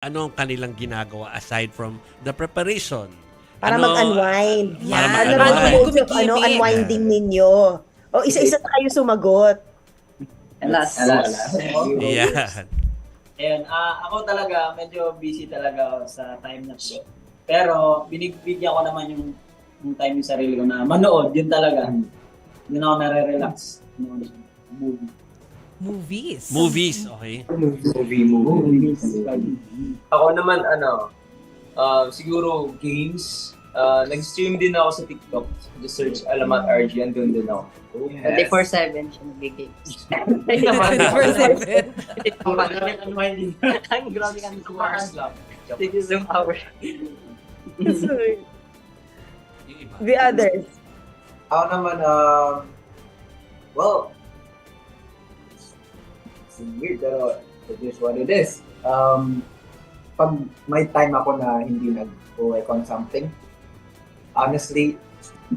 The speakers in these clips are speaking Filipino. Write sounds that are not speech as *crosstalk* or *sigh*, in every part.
ano ang kanilang ginagawa aside from the preparation? Para Ano- mag-unwind. Para ano mag-unwind. modes of Gumigimik. ano, unwinding ninyo? O isa-isa na kayo sumagot. Alas. Alas. Yan. Ayun, ah, ako talaga, medyo busy talaga ako sa time na to. Pero, binigbigyan ko naman yung, yung time yung sarili ko na manood, yun talaga. Yun ako nare-relax. Manood movie. Movies. Movies, okay? Movie, movie. Ako naman, ano, uh, siguro games. Uh, nag-stream din ako sa TikTok. Just search Alamat RG, andun din ako. 24-7 siya nag-game. 24/7. Unwinding. Ang grabe kami Two hours lang. Sige, zoom hour. Yung iba. The others. Ako naman, um, well, it's weird, pero it is what it is. Um, pag may time ako na hindi nag-work on something, honestly,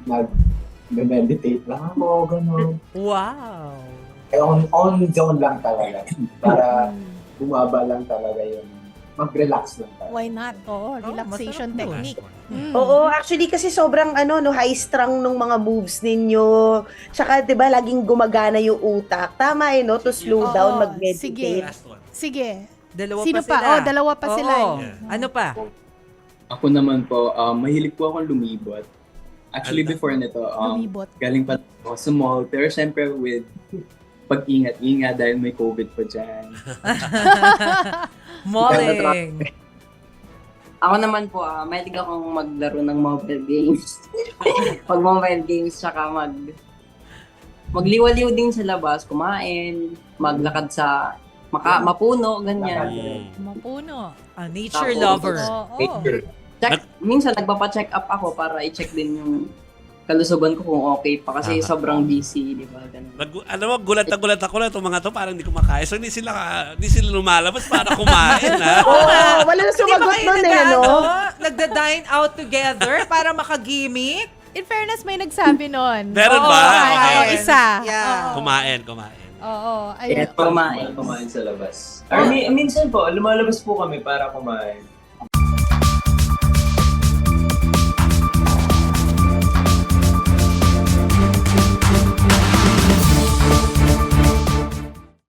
nag-meditate lang ako, gano'n. Wow. Eh, on, on zone lang talaga. Para *laughs* bumaba lang talaga yung mag-relax lang talaga. Why not? Oo, relaxation masarap naman. technique. Mm. Oo, actually kasi sobrang ano no high strung nung mga moves ninyo. Tsaka 'di ba laging gumagana yung utak. Tama eh no to slow Oo, down sige. mag-meditate. Sige. Dalawa Sino pa pa? sila. Oh, dalawa pa sila eh. Ano pa? Ako naman po, um, mahilig po akong lumibot. Actually, Ano? before nito, um, Lumibot. galing pa ako sa mall. Pero syempre with pag-ingat-ingat dahil may COVID pa dyan. *laughs* Malling. Ako naman po, ah, mahilig akong maglaro ng mobile games. *laughs* Pag mobile games, tsaka mag magliwaliw din sa labas, kumain, maglakad sa maka, mapuno, ganyan. Mm. Mapuno. A nature Tapos- lover. Oo. Check, minsan nagpapa-check up ako para i-check din yung kalusugan ko kung okay pa kasi Aha. sobrang busy, di ba? Ganun. Nag, alam mo, gulat na gulat ako na itong mga to parang hindi kumakain. So, hindi sila, hindi sila lumalabas para kumain, ha? *laughs* Oo, wala na sumagot nun eh, no? ano, Nagda-dine out together para makagimik? In fairness, may nagsabi nun. Meron Oo, ba? oo, Okay. isa. Yeah. Oo. Kumain, kumain. Oo, ayun. kumain. Kumain sa labas. Or mi- minsan po, lumalabas po kami para kumain.